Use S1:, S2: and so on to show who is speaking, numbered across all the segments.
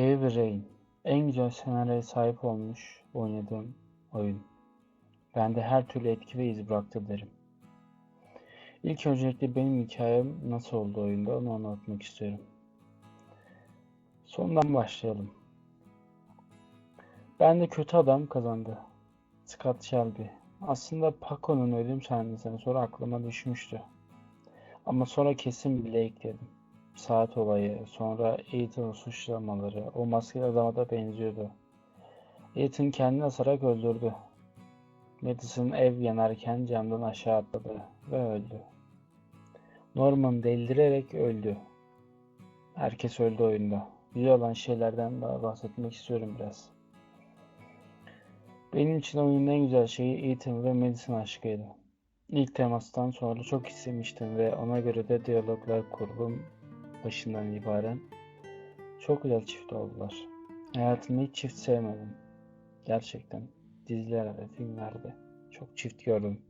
S1: Heavy Rain. En güzel senaryoya sahip olmuş oynadığım oyun. Bende her türlü etki ve iz bıraktı derim. İlk öncelikle benim hikayem nasıl oldu oyunda onu anlatmak istiyorum. Sondan başlayalım. Ben de kötü adam kazandı. Scott Shelby. Aslında Paco'nun ölüm sahnesinden sonra aklıma düşmüştü. Ama sonra kesin bile ekledim. Saat olayı, sonra Ethan'ın suçlamaları, o maskeli adama da benziyordu. Ethan kendini asarak öldürdü. Madison ev yanarken camdan aşağı atladı ve öldü. Norman delirerek öldü. Herkes öldü oyunda. Güzel olan şeylerden daha bahsetmek istiyorum biraz. Benim için oyunun en güzel şeyi Ethan ve Madison aşkıydı. İlk temastan sonra çok istemiştim ve ona göre de diyaloglar kurdum başından itibaren. Çok güzel çift oldular. Hayatımda hiç çift sevmedim. Gerçekten dizilerde, filmlerde çok çift gördüm.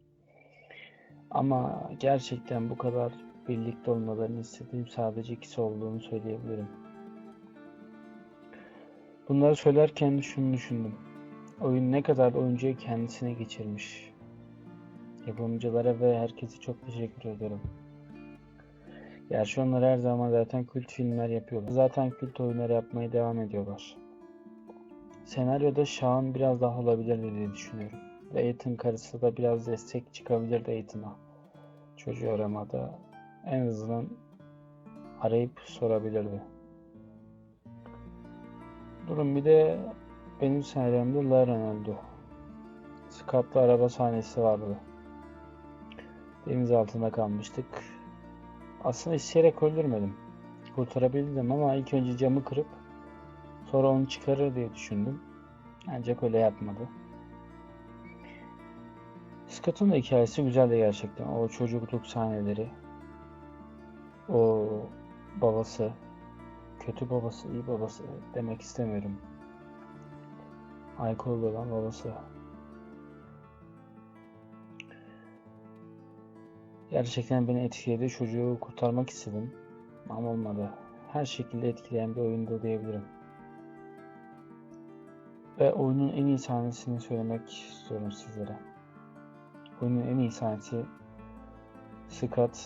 S1: Ama gerçekten bu kadar birlikte olmalarını istediğim sadece ikisi olduğunu söyleyebilirim. Bunları söylerken şunu düşündüm. Oyun ne kadar oyuncuyu kendisine geçirmiş. Yapımcılara ve herkese çok teşekkür ederim. Gerçi onlar her zaman zaten kült filmler yapıyorlar. Zaten kült oyunlar yapmaya devam ediyorlar. Senaryoda Shaun biraz daha olabilir diye düşünüyorum. Ve karısı da biraz destek çıkabilirdi Ethan'a. Çocuğu aramada en azından arayıp sorabilirdi. Durun bir de benim senaryomda Lauren öldü. Scott'la araba sahnesi vardı. Deniz altında kalmıştık. Aslında isteyerek öldürmedim. Kurtarabildim ama ilk önce camı kırıp sonra onu çıkarır diye düşündüm. Ancak öyle yapmadı. Scott'un da hikayesi güzeldi gerçekten. O çocukluk sahneleri. O babası. Kötü babası, iyi babası demek istemiyorum. Alkollü olan babası. Gerçekten beni etkiledi. Çocuğu kurtarmak istedim. Ama olmadı. Her şekilde etkileyen bir oyundu diyebilirim. Ve oyunun en iyi sahnesini söylemek istiyorum sizlere. Oyunun en iyi sahnesi Scott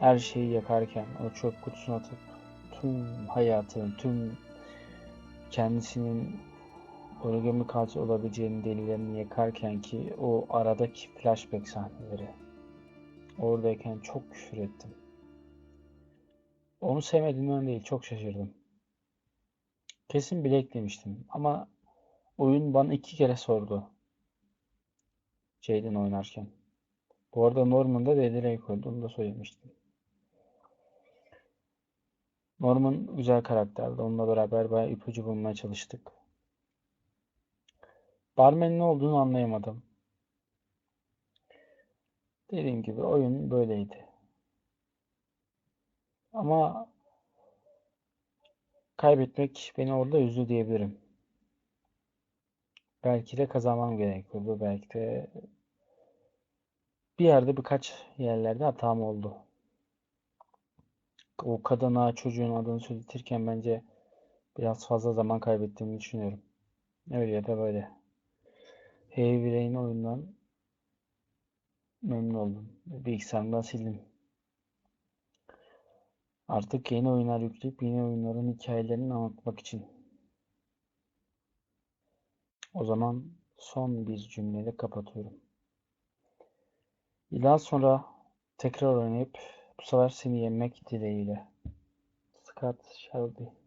S1: her şeyi yakarken o çöp kutusuna atıp tüm hayatını, tüm kendisinin origami katil olabileceğini delilerini yakarken ki o aradaki flashback sahneleri. Oradayken çok küfür ettim. Onu sevmediğimden değil, çok şaşırdım. Kesin bile eklemiştim ama oyun bana iki kere sordu. Jaden oynarken. Bu arada Norman da delirerek öldü, onu da söylemiştim. Norman güzel karakterdi. Onunla beraber bayağı ipucu bulmaya çalıştık. Barmen'in ne olduğunu anlayamadım. Dediğim gibi oyun böyleydi. Ama kaybetmek beni orada üzdü diyebilirim. Belki de kazanmam gerekiyordu. Belki de bir yerde birkaç yerlerde hatam oldu. O kadına çocuğun adını söyletirken bence biraz fazla zaman kaybettiğimi düşünüyorum. Öyle ya da böyle. Heavy Rain oyundan memnun oldum. Bilgisayarımdan sildim. Artık yeni oyunlar yükleyip yeni oyunların hikayelerini anlatmak için. O zaman son bir cümleyle kapatıyorum. Daha sonra tekrar oynayıp bu sefer seni yenmek dileğiyle. Scott Shelby